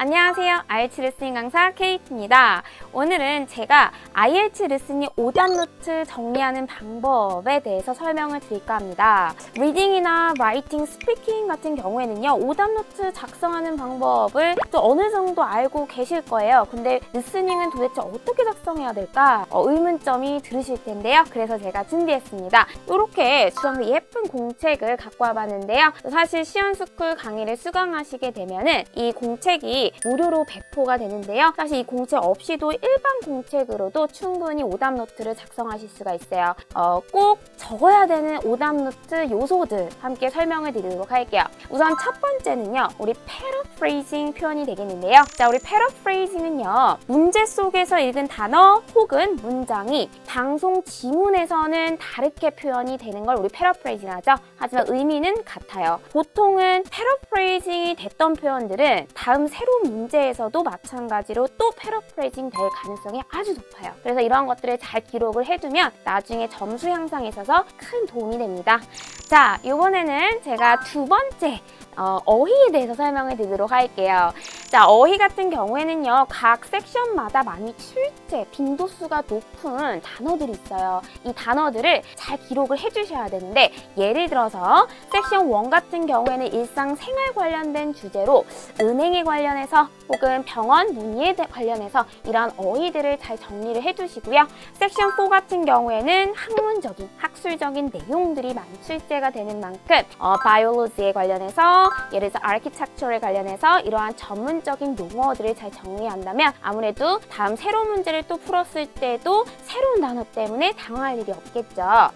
안녕하세요. IH 리스닝 강사 케이트입니다. 오늘은 제가 IH 리스닝 오답 노트 정리하는 방법에 대해서 설명을 드릴까 합니다. 리딩이나 라이팅, 스피킹 같은 경우에는요, 오답 노트 작성하는 방법을 또 어느 정도 알고 계실 거예요. 근데 리스닝은 도대체 어떻게 작성해야 될까? 어, 의문점이 들으실 텐데요. 그래서 제가 준비했습니다. 이렇게 수정의 예쁜 공책을 갖고 와봤는데요. 사실 시연스쿨 강의를 수강하시게 되면은 이 공책이 무료로 배포가 되는데요. 사실 이 공책 없이도 일반 공책으로도 충분히 오답 노트를 작성하실 수가 있어요. 어, 꼭 적어야 되는 오답 노트 요소들 함께 설명을 드리도록 할게요. 우선 첫 번째는요, 우리 paraphrasing 표현이 되겠는데요. 자, 우리 paraphrasing은요, 문제 속에서 읽은 단어 혹은 문장이 방송 지문에서는 다르게 표현이 되는 걸 우리 paraphrasing 하죠. 하지만 의미는 같아요. 보통은 paraphrasing이 됐던 표현들은 다음 새로 운 문제에서도 마찬가지로 또 paraphrasing 될 가능성이 아주 높아요. 그래서 이러한 것들을 잘 기록을 해두면 나중에 점수 향상에 있어서 큰 도움이 됩니다. 자, 이번에는 제가 두 번째 어, 어휘에 대해서 설명을 드리도록 할게요. 자, 어휘 같은 경우에는요, 각 섹션마다 많이 출제, 빈도수가 높은 단어들이 있어요. 이 단어들을 잘 기록을 해주셔야 되는데, 예를 들어서 섹션 1 같은 경우에는 일상생활 관련된 주제로 은행에 관련해서 혹은 병원 문의에 대- 관련해서 이러한 어휘들을 잘 정리를 해두시고요. 섹션 4 같은 경우에는 학문적인, 학술적인 내용들이 많이 출제가 되는 만큼 어, 바이올로지에 관련해서 예를 들어서 아키텍처에 관련해서 이러한 전문 적인 용어들을 잘 정리한다면 아무래도 다음 새로운 문제를 또 풀었을 때도 새로운 단어 때문에 당황할 일이 없겠죠.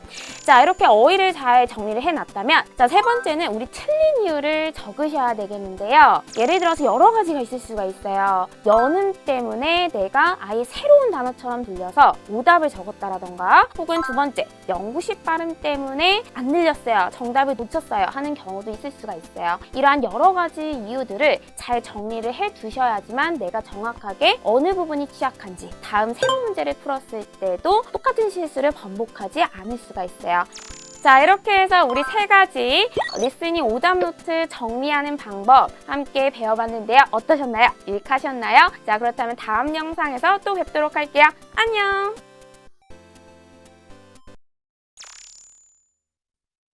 자, 이렇게 어휘를 잘 정리를 해놨다면 자, 세 번째는 우리 틀린 이유를 적으셔야 되겠는데요. 예를 들어서 여러 가지가 있을 수가 있어요. 연음 때문에 내가 아예 새로운 단어처럼 들려서 오답을 적었다라던가 혹은 두 번째, 영구식 발음 때문에 안 들렸어요. 정답을 놓쳤어요. 하는 경우도 있을 수가 있어요. 이러한 여러 가지 이유들을 잘 정리를 해 두셔야지만 내가 정확하게 어느 부분이 취약한지 다음 새로운 문제를 풀었을 때도 똑같은 실수를 반복하지 않을 수가 있어요. 자, 이렇게 해서 우리 세 가지 리스닝 오답 노트 정리하는 방법 함께 배워봤는데요. 어떠셨나요? 유익하셨나요? 자, 그렇다면 다음 영상에서 또 뵙도록 할게요. 안녕!